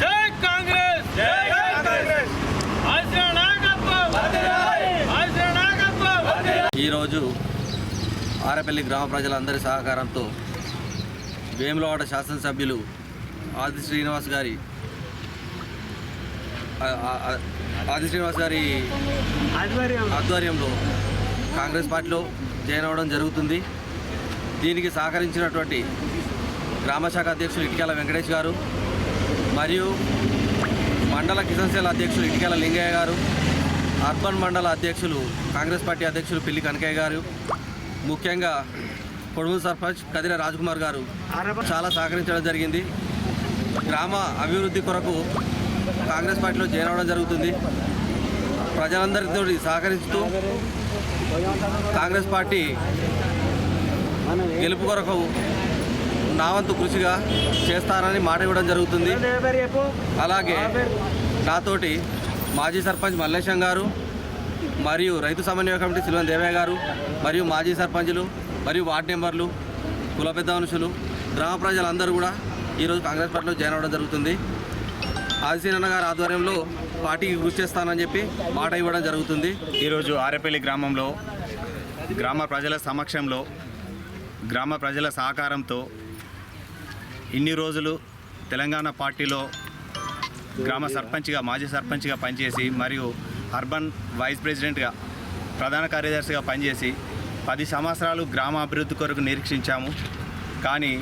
జై కాంగ్రెస్ జై కాంగ్రెస్ ఈరోజు ఆరపల్లి గ్రామ ప్రజలందరి సహకారంతో వేములవాడ శాసనసభ్యులు ఆది శ్రీనివాస్ గారి ఆది శ్రీనివాస్ గారి ఆధ్వర్యంలో. కాంగ్రెస్ పార్టీలో జాయిన్ అవ్వడం జరుగుతుంది. దీనికి సహకరించినటువంటి గ్రామశాఖ అధ్యక్షులు ఇటికాల వెంకటేష్ గారు మరియు మండల కిసాన్ సేల్ అధ్యక్షులు ఇటికాల లింగయ్య గారు అర్బన్ మండల అధ్యక్షులు కాంగ్రెస్ పార్టీ అధ్యక్షులు పిల్లి కనకయ్య గారు ముఖ్యంగా కొడుమూరు సర్పంచ్ కదిర రాజ్కుమార్ గారు చాలా సహకరించడం జరిగింది. గ్రామ అభివృద్ధి కొరకు కాంగ్రెస్ పార్టీలో చేరవడం జరుగుతుంది. ప్రజలందరితో సహకరిస్తూ కాంగ్రెస్ పార్టీ గెలుపు కొరకు నా వంతు కృషిగా చేస్తానని మాట ఇవ్వడం జరుగుతుంది. అలాగే నాతోటి మాజీ సర్పంచ్ మల్లేశం గారు మరియు రైతు సమన్వయ కమిటీ సిల్వన్ దేవయ్య గారు మరియు మాజీ సర్పంచులు మరియు వార్డు మెంబర్లు కుల పెద్ద మనుషులు గ్రామ ప్రజలందరూ కూడా ఈరోజు కాంగ్రెస్ పార్టీలో జాయిన్ అవ్వడం జరుగుతుంది. ఆదిశీనన్న గారి ఆధ్వర్యంలో పార్టీకి కృషి చేస్తానని చెప్పి మాట ఇవ్వడం జరుగుతుంది. ఈరోజు ఆరేపల్లి గ్రామంలో గ్రామ ప్రజల సమక్షంలో గ్రామ ప్రజల సహకారంతో ఇన్ని రోజులు తెలంగాణ పార్టీలో గ్రామ సర్పంచ్గా మాజీ సర్పంచ్గా పనిచేసి మరియు అర్బన్ వైస్ ప్రెసిడెంట్గా ప్రధాన కార్యదర్శిగా పనిచేసి పది సంవత్సరాలు గ్రామ అభివృద్ధి కొరకు నిరీక్షించాము. కానీ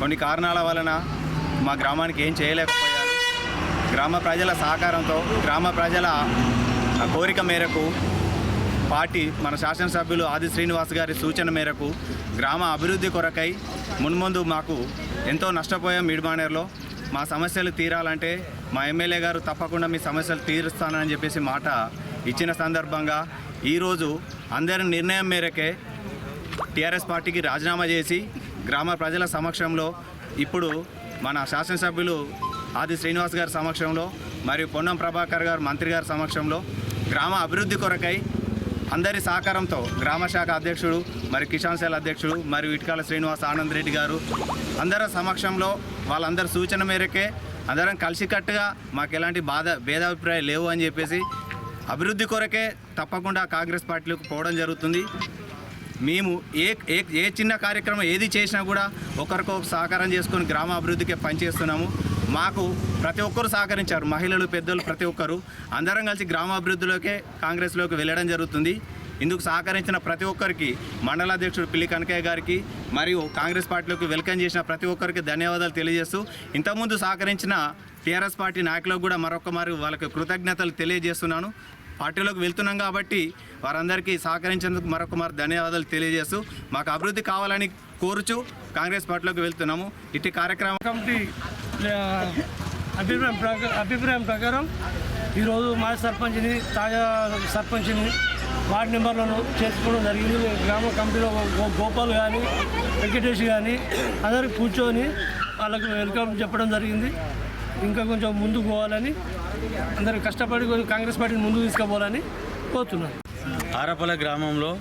కొన్ని కారణాల వలన మా గ్రామానికి ఏం చేయలేకపోయారు. గ్రామ ప్రజల సహకారంతో గ్రామ ప్రజల కోరిక మేరకు పార్టీ మన శాసనసభ్యులు ఆది శ్రీనివాస్ గారి సూచన మేరకు గ్రామ అభివృద్ధి కొరకై మున్ముందు మాకు ఎంతో నష్టపోయాం మిడ్మానేర్లో మా సమస్యలు తీరాలంటే మా ఎమ్మెల్యే గారు తప్పకుండా మీ సమస్యలు తీరుస్తానని చెప్పేసి మాట ఇచ్చిన సందర్భంగా ఈరోజు అందరి నిర్ణయం మేరకే టీఆర్ఎస్ పార్టీకి రాజీనామా చేసి గ్రామ ప్రజల సమక్షంలో ఇప్పుడు మన శాసనసభ్యులు ఆది శ్రీనివాస్ గారి సమక్షంలో మరియు పొన్నం ప్రభాకర్ గారు మంత్రి గారి సమక్షంలో గ్రామ అభివృద్ధి కొరకై అందరి సహకారంతో గ్రామ శాఖ అధ్యక్షుడు మరి కిషాన్ సేల్ అధ్యక్షుడు మరి ఇటుకాల శ్రీనివాస్ ఆనంద్ రెడ్డి గారు అందరి సమక్షంలో వాళ్ళందరి సూచన మేరకే అందరం కలిసికట్టుగా మాకు ఎలాంటి బాధ భేదాభిప్రాయాలు లేవు అని చెప్పేసి అభివృద్ధి కొరకే తప్పకుండా కాంగ్రెస్ పార్టీలకు పోవడం జరుగుతుంది. మేము ఏ ఏ ఏ చిన్న కార్యక్రమం ఏది చేసినా కూడా ఒకరికొకరు సహకారం చేసుకొని గ్రామ అభివృద్ధికే పనిచేస్తున్నాము. మాకు ప్రతి ఒక్కరు సహకరించారు. మహిళలు పెద్దలు ప్రతి ఒక్కరు. అందరం కలిసి గ్రామాభివృద్ధిలోకే కాంగ్రెస్లోకి వెళ్ళడం జరుగుతుంది. ఇందుకు సహకరించిన ప్రతి ఒక్కరికి మండల అధ్యక్షుడు పిల్లి కనకయ్య గారికి మరియు కాంగ్రెస్ పార్టీలోకి వెల్కమ్ చేసిన ప్రతి ఒక్కరికి ధన్యవాదాలు తెలియజేస్తూ ఇంతకుముందు సహకరించిన టీఆర్ఎస్ పార్టీ నాయకులకు కూడా మరొక మరి వాళ్ళకి కృతజ్ఞతలు తెలియజేస్తున్నాను. పార్టీలోకి వెళ్తున్నాం కాబట్టి వారందరికీ సహకరించేందుకు మరొక మరి ధన్యవాదాలు తెలియజేస్తూ మాకు అభివృద్ధి కావాలని కోరుచు కాంగ్రెస్ పార్టీలోకి వెళ్తున్నాము. ఇట్టి కార్యక్రమం కమిటీ అభిప్రాయం ప్రకారం అభిప్రాయం ప్రకారం ఈరోజు మాజీ సర్పంచ్ని తాజా సర్పంచ్ని వార్డు మెంబర్లను చేసుకోవడం జరిగింది. గ్రామ కమిటీలో గో- గోపాల్ కానీ వెంకటేష్ కానీ అందరికి కూర్చొని వాళ్ళకు వెల్కమ్ చెప్పడం జరిగింది. ఇంకా కొంచెం ముందుకు పోవాలని అందరూ కష్టపడి కొంచెం కాంగ్రెస్ పార్టీని ముందుకు తీసుకుపోవాలని కోరుతున్నాను. ఆరపల్లి గ్రామంలో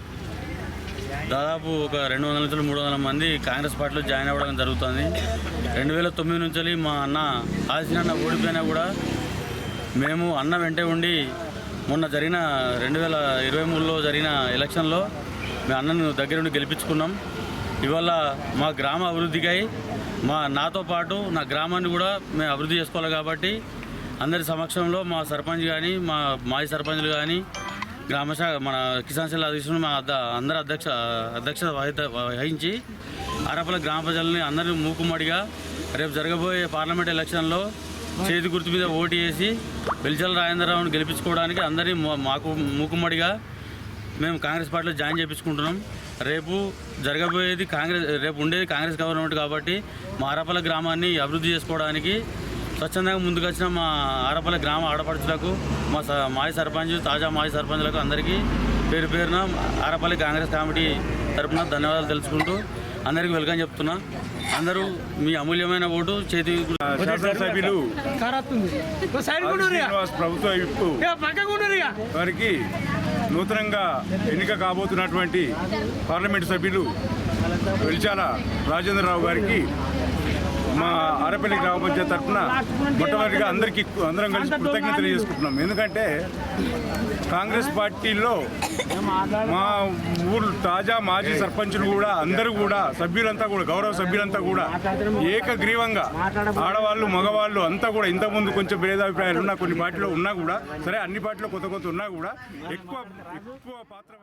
దాదాపు ఒక రెండు వందల నుంచి మూడు వందల మంది కాంగ్రెస్ పార్టీలో జాయిన్ అవ్వడం జరుగుతుంది. రెండు వేల తొమ్మిది నుంచి మా అన్న ఆశిన అన్న ఓడిపోయినా కూడా మేము అన్న వెంటే ఉండి మొన్న జరిగిన రెండు వేల ఇరవై మూడులో జరిగిన ఎలక్షన్లో మీ అన్నను దగ్గరుండి గెలిపించుకున్నాం. ఇవాళ మా గ్రామ అభివృద్ధికై మా నాతో పాటు నా గ్రామాన్ని కూడా మేము అభివృద్ధి చేసుకోవాలి కాబట్టి అందరి సమక్షంలో మా సర్పంచ్ కానీ మా మాజీ సర్పంచ్లు కానీ గ్రామశాఖ మన కిసాన్ సెల్ అధ్యక్షుడు మా అద్ద అందరి అధ్యక్ష అధ్యక్షత వహిత వహించి అరపల గ్రామ ప్రజల్ని అందరినీ మూకుమ్మడిగా రేపు జరగబోయే పార్లమెంట్ ఎలక్షన్లో చేతి గుర్తు మీద ఓటు వేసి వెలిచల రాజేంద్రరావును గెలిపించుకోవడానికి అందరినీ మాకు మూకుమ్మడిగా మేము కాంగ్రెస్ పార్టీలో జాయిన్ చేయించుకుంటున్నాం రేపు జరగబోయేది కాంగ్రెస్ రేపు ఉండేది కాంగ్రెస్ గవర్నమెంట్ కాబట్టి మా అరపల గ్రామాన్ని అభివృద్ధి చేసుకోవడానికి స్వచ్ఛందంగా ముందుకొచ్చిన మా ఆరపల్లి గ్రామ ఆడపడుచులకు మా స మాజీ సర్పంచ్ తాజా మాజీ సర్పంచ్లకు అందరికీ పేరు పేరున ఆరపల్లి కాంగ్రెస్ కమిటీ తరఫున ధన్యవాదాలు తెలుసుకుంటూ అందరికీ వెల్కమ్ చెప్తున్నా. అందరూ మీ అమూల్యమైన ఓటు చేతి శాసనసభ్యులు ప్రభుత్వ వారికి నూతనంగా ఎన్నిక కాబోతున్నటువంటి పార్లమెంటు సభ్యులు వెలిచాల రాజేంద్రరావు గారికి మా అరపల్లి గ్రామ పంచాయతీ తరఫున మొట్టమొదటిగా అందరికీ అందరం కలిసి కృతజ్ఞతలు చేసుకుంటున్నాం ఎందుకంటే కాంగ్రెస్ పార్టీలో మా ఊరు తాజా మాజీ సర్పంచులు కూడా అందరూ కూడా సభ్యులంతా కూడా గౌరవ సభ్యులంతా కూడా ఏకగ్రీవంగా ఆడవాళ్ళు మగవాళ్ళు అంతా కూడా ఇంతకుముందు కొంచెం భేదాభిప్రాయాలు ఉన్నా కొన్ని పార్టీలో ఉన్నా కూడా సరే అన్ని పార్టీలో కొత్త కొత్త ఉన్నా కూడా ఎక్కువ ఎక్కువ పాత్ర